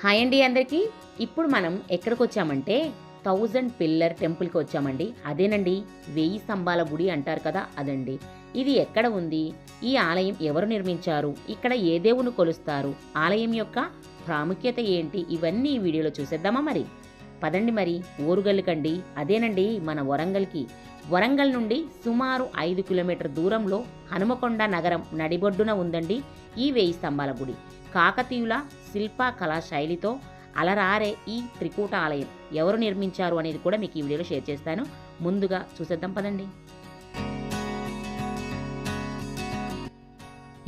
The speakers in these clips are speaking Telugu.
హాయ్ అండి అందరికీ. ఇప్పుడు మనం ఎక్కడికి వచ్చామంటే థౌజండ్ పిల్లర్ టెంపుల్కి వచ్చామండి. అదేనండి వెయ్యి స్తంభాల గుడి అంటారు కదా అదండి. ఇది ఎక్కడ ఉంది? ఈ ఆలయం ఎవరు నిర్మించారు? ఇక్కడ ఏ దేవుని కొలుస్తారు? ఆలయం యొక్క ప్రాముఖ్యత ఏంటి? ఇవన్నీ ఈ వీడియోలో చూసేద్దామా మరి? పదండి మరి ఓరుగల్లుకండి అదేనండి మన వరంగల్కి. వరంగల్ నుండి సుమారు ఐదు కిలోమీటర్ దూరంలో హనుమకొండ నగరం నడిబొడ్డున ఉందండి ఈ వెయ్యి స్తంభాల గుడి. కాకతీయుల శిల్ప కళా శైలితో అలరారే ఈ త్రికూట ఆలయం ఎవరు నిర్మించారు అనేది కూడా మీకు ఈ వీడియోలో షేర్ చేస్తాను. ముందుగా చూసేద్దాం పదండి.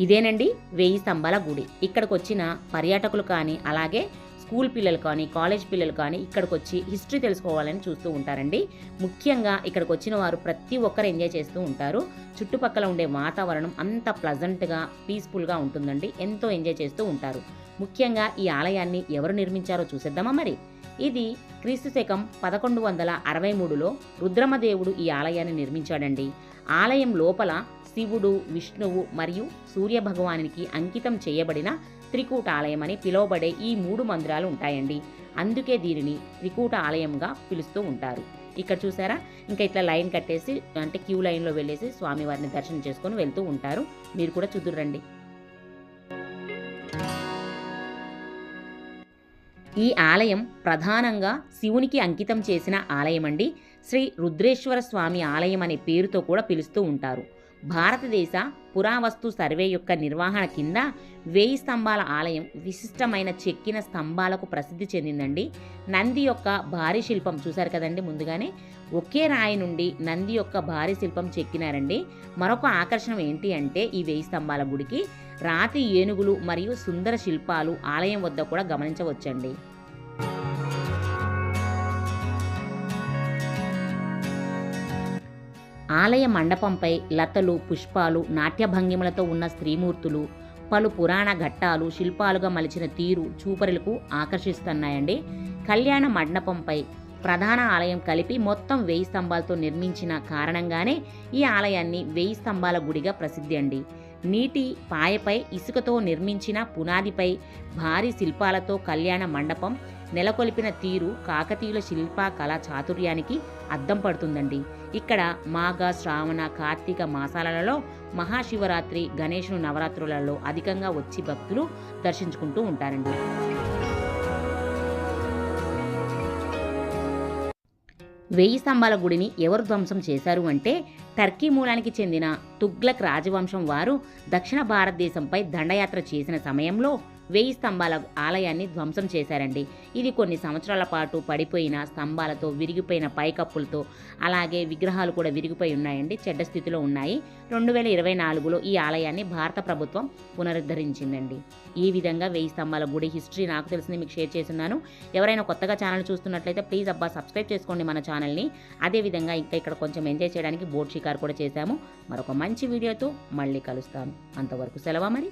ఇదేనండి వెయ్యి స్తంభాల గుడి. ఇక్కడికి వచ్చిన పర్యాటకులు కానీ అలాగే స్కూల్ పిల్లలు కానీ కాలేజ్ పిల్లలు కానీ ఇక్కడికి వచ్చి హిస్టరీ తెలుసుకోవాలని చూస్తూ ఉంటారండి. ముఖ్యంగా ఇక్కడికి వచ్చిన వారు ప్రతి ఒక్కరు ఎంజాయ్ చేస్తూ ఉంటారు. చుట్టుపక్కల ఉండే వాతావరణం అంత ప్లజెంట్గా పీస్ఫుల్గా ఉంటుందండి. ఎంతో ఎంజాయ్ చేస్తూ ఉంటారు. ముఖ్యంగా ఈ ఆలయాన్ని ఎవరు నిర్మించారో చూసేద్దామా మరి? ఇది క్రీస్తు శకం పదకొండు వందల అరవై మూడులో రుద్రమదేవుడు ఈ ఆలయాన్ని నిర్మించాడండి. ఆలయం లోపల శివుడు విష్ణువు మరియు సూర్య భగవానికి అంకితం చేయబడిన త్రికూట ఆలయం అని పిలువబడే ఈ మూడు మందిరాలు ఉంటాయండి. అందుకే దీనిని త్రికూట ఆలయంగా పిలుస్తూ ఉంటారు. ఇక్కడ చూసారా? ఇంకా ఇట్లా లైన్ కట్టేసి అంటే క్యూ లైన్లో వెళ్ళేసి స్వామివారిని దర్శనం చేసుకొని వెళ్తూ ఉంటారు. మీరు కూడా చూదురండి ఈ ఆలయం ప్రధానంగా శివునికి అంకితం చేసిన ఆలయం అండి శ్రీ రుద్రేశ్వర స్వామి ఆలయం అనే పేరుతో కూడా పిలుస్తూ ఉంటారు. భారతదేశ పురావస్తు సర్వే యొక్క నిర్వహణ కింద వేయి స్తంభాల ఆలయం విశిష్టమైన చెక్కిన స్తంభాలకు ప్రసిద్ధి చెందిందండి. నంది యొక్క భారీ శిల్పం చూశారు కదండి ముందుగానే? ఒకే రాయి నుండి నంది యొక్క భారీ శిల్పం చెక్కినారండి. మరొక ఆకర్షణ ఏంటి అంటే ఈ వేయి స్తంభాల గుడికి రాతి ఏనుగులు మరియు సుందర శిల్పాలు ఆలయం వద్ద కూడా గమనించవచ్చండి. ఆలయ మండపంపై లతలు పుష్పాలు నాట్య భంగిమలతో ఉన్న స్త్రీమూర్తులు పలు పురాణ ఘట్టాలు శిల్పాలుగా మలిచిన తీరు చూపరులకు ఆకర్షిస్తున్నాయండి. కళ్యాణ మండపంపై ప్రధాన ఆలయం కలిపి మొత్తం వెయ్యి స్తంభాలతో నిర్మించిన కారణంగానే ఈ ఆలయాన్ని వెయ్యి స్తంభాల గుడిగా ప్రసిద్ధి అండి. నీటి పాయపై ఇసుకతో నిర్మించిన పునాదిపై భారీ శిల్పాలతో కళ్యాణ మండపం నెలకొల్పిన తీరు కాకతీయుల శిల్ప కళా చాతుర్యానికి అద్దం పడుతుందండి. ఇక్కడ మాఘ శ్రావణ కార్తీక మాసాలలో మహాశివరాత్రి గణేషుని నవరాత్రులలో అధికంగా వచ్చి భక్తులు దర్శించుకుంటూ ఉంటారండి. వెయ్యి స్తంభాల గుడిని ఎవరు ధ్వంసం చేశారు అంటే టర్కీ మూలానికి చెందిన తుగ్లక్ రాజవంశం వారు దక్షిణ భారతదేశంపై దండయాత్ర చేసిన సమయంలో వెయ్యి స్తంభాల ఆలయాన్ని ధ్వంసం చేశారండి. ఇది కొన్ని సంవత్సరాల పాటు పడిపోయిన స్తంభాలతో విరిగిపోయిన పైకప్పులతో అలాగే విగ్రహాలు కూడా విరిగిపోయి ఉన్నాయండి చెడ్డ స్థితిలో ఉన్నాయి. రెండు వేల ఇరవై నాలుగులో ఈ ఆలయాన్ని భారత ప్రభుత్వం పునరుద్ధరించిందండి. ఈ విధంగా వెయ్యి స్తంభాల గుడి హిస్టరీ నాకు తెలిసింది మీకు షేర్ చేస్తున్నాను. ఎవరైనా కొత్తగా ఛానల్ చూస్తున్నట్లయితే ప్లీజ్ అబ్బా సబ్స్క్రైబ్ చేసుకోండి మన ఛానల్ని. అదేవిధంగా ఇంకా ఇక్కడ కొంచెం ఎంజాయ్ చేయడానికి బోర్డ్ షికార్ కూడా చేశాము. మరొక మంచి వీడియోతో మళ్ళీ కలుస్తాను అంతవరకు సెలవు మరి?